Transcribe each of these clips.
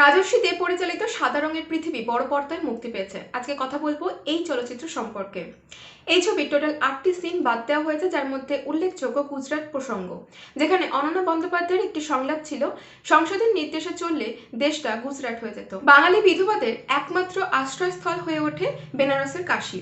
রাজস্বীতে পরিচালিত সাদা রঙের পৃথিবী বড় পর্দায় মুক্তি পেয়েছে। আজকে কথা বলব এই চলচ্চিত্র সম্পর্কে। এই ছবির টোটাল আটটি সিন বাদ দেওয়া হয়েছে, যার মধ্যে উল্লেখযোগ্য গুজরাট প্রসঙ্গ, যেখানে অনন্য বন্দ্যোপাধ্যায়ের একটি সংলাপ ছিল, সংসদের নির্দেশে চললে দেশটা গুজরাট হয়ে যেত। বাঙালি বিধবাদের একমাত্র আশ্রয়স্থল হয়ে ওঠে বেনারসের কাশী।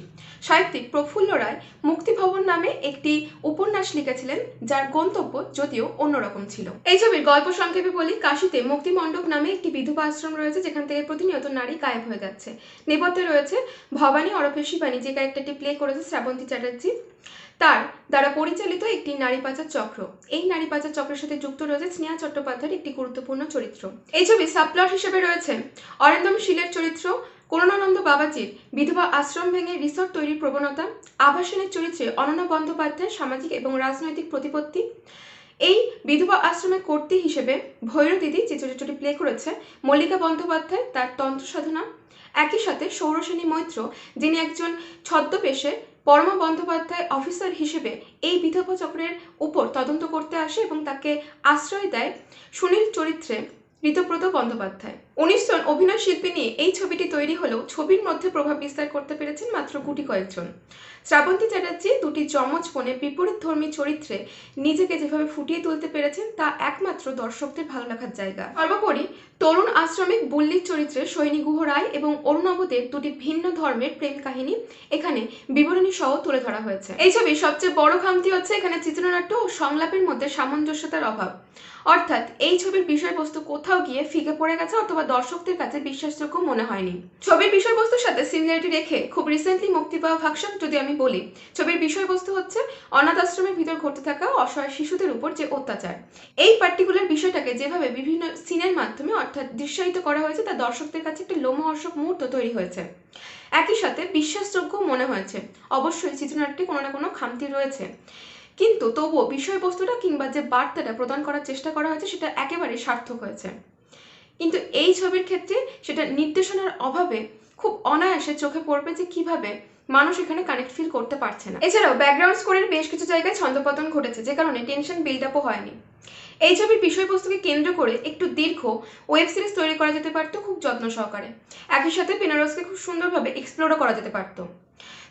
সাহিত্যিক প্রফুল্ল রায় মুক্তিভবন নামে একটি উপন্যাস লিখেছিলেন, যার গন্তব্য যদিও অন্যরকম ছিল। এই ছবির গল্প সংক্ষেপে বলি, কাশীতে মুক্তিমণ্ডপ নামে একটি বিধবা আশ্রম রয়েছে, যেখান থেকে প্রতিনিয়ত নারী গায়েব হয়ে যাচ্ছে। নেপথ্যে রয়েছে ভবানী অরফে শিবানী, যে ক্যারেক্টারটি প্লে করেছে শ্রাবন্তী চ্যাটার্জি। তার দ্বারা পরিচালিত একটি নারী পাচার চক্র। এই নারী পাচার চক্রের সাথে যুক্ত রয়েছে স্নেহা চট্টোপাধ্যায়ের একটি গুরুত্বপূর্ণ চরিত্র। এই ছবি সাবপ্লট হিসেবে রয়েছে অরিন্দম শীলের চরিত্র, করুণানন্দ বাবাজির বিধবা আশ্রম ভেঙে রিসর্ট তৈরির প্রবণতা আভাসনের চরিত্রে অনন্য বন্দ্যোপাধ্যায়ের সামাজিক এবং রাজনৈতিক প্রতিপত্তি এই বিধবা আশ্রমে কর্তী হিসেবে ভৈরব দিদি যে চরিত্রটি প্লে করেছে, মল্লিকা বন্দ্যোপাধ্যায় তার তন্ত্র সাধনা। একই সাথে সৌরসেনী মৈত্র, যিনি একজন ছদ্মবেশে পরমা বন্দ্যোপাধ্যায় অফিসার হিসেবে এই বিধবা চক্রের উপর তদন্ত করতে আসে এবং তাকে আশ্রয় দেয় সুনীল চরিত্রে ঋতব্রত বন্দ্যোপাধ্যায়। উনিশ জন অভিনয় শিল্পী নিয়ে এই ছবিটি তৈরি হলেও ছবির মধ্যে প্রভাব বিস্তার করতে পেরেছেন মাত্র গুটি কয়েকজন। শ্রাবন্তী চ্যাটার্জি দুটি যমজ বোনে বিপরীত ধর্মী চরিত্রে নিজেকে যেভাবে ফুটিয়ে তুলতে পেরেছেন তা একমাত্র দর্শকদের ভালো লাগার জায়গা। সর্বোপরি তরুণ আশ্রমিক বুল্লির চরিত্রে সৈনী গুহ রায় এবং অরুণবদের দুটি ভিন্ন ধর্মের প্রেম কাহিনী এখানে বিবরণী সহ তুলে ধরা হয়েছে। এই ছবির সবচেয়ে বড় খামতি হচ্ছে এখানে চিত্রনাট্য ও সংলাপের মধ্যে সামঞ্জস্যতার অভাব। অর্থাৎ এই ছবির বিষয়বস্তু কোথাও গিয়ে ফিকে পড়ে গেছে অথবা দর্শকদের কাছে বিশ্বাসযোগ্য মনে হয়নি। ছবির বিষয়বস্তুর সাথে সিমিলারিটি রেখে খুব রিসেন্টলি মুক্তি পাওয়া ভাগশান যদি আমি বলি, ছবির বিষয়বস্তু হচ্ছে অনাথ আশ্রমের ভিতর ঘটতে থাকা অসহায় শিশুদের উপর যে অত্যাচার। এই পার্টিকুলার বিষয়টাকে যেভাবে বিভিন্ন সিনের মাধ্যমে অর্থাৎ দৃশ্যায়িত করা হয়েছে, তা দর্শকদের কাছে একটি লোমহর্ষক মুহূর্ত তৈরি হয়েছে। একই সাথে বিশ্বাসযোগ্য মনে হয়েছে। অবশ্যই চিত্রনাট্যে কোনো না কোনো খামতি রয়েছে। কিন্তু তবুও বিষয়বস্তুটা কিংবা যে বার্তাটা প্রদান করার চেষ্টা করা হয়েছে, সেটা একেবারে সার্থক হয়েছে। কিন্তু এই ছবির ক্ষেত্রে সেটা নির্দেশনার অভাবে খুব অনায়াসে চোখে পড়বে যে কীভাবে মানুষ এখানে কানেক্ট ফিল করতে পারছে না। এছাড়াও ব্যাকগ্রাউন্ড স্কোরের বেশ কিছু জায়গায় ছন্দপতন ঘটেছে, যে কারণে টেনশন বিল্ড আপও হয়নি। এই ছবির বিষয়বস্তুকে কেন্দ্র করে একটু দীর্ঘ ওয়েব সিরিজ তৈরি করা যেতে পারতো খুব যত্ন সহকারে। একই সাথে বেনারসকে খুব সুন্দরভাবে এক্সপ্লোরও করা যেতে পারতো।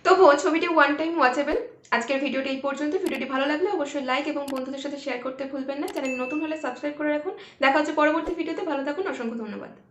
তবুও ছবিটি ওয়ান টাইম ওয়াচেবল আজকের ভিডিওটি এই পর্যন্ত। ভিডিওটি ভালো লাগলে অবশ্যই লাইক এবং বন্ধুদের সাথে শেয়ার করতে ভুলবেন না। চ্যানেল নতুন হলে সাবস্ক্রাইব করে রাখুন। দেখা হচ্ছে পরবর্তী ভিডিওতে। ভালো থাকুন। অসংখ্য ধন্যবাদ।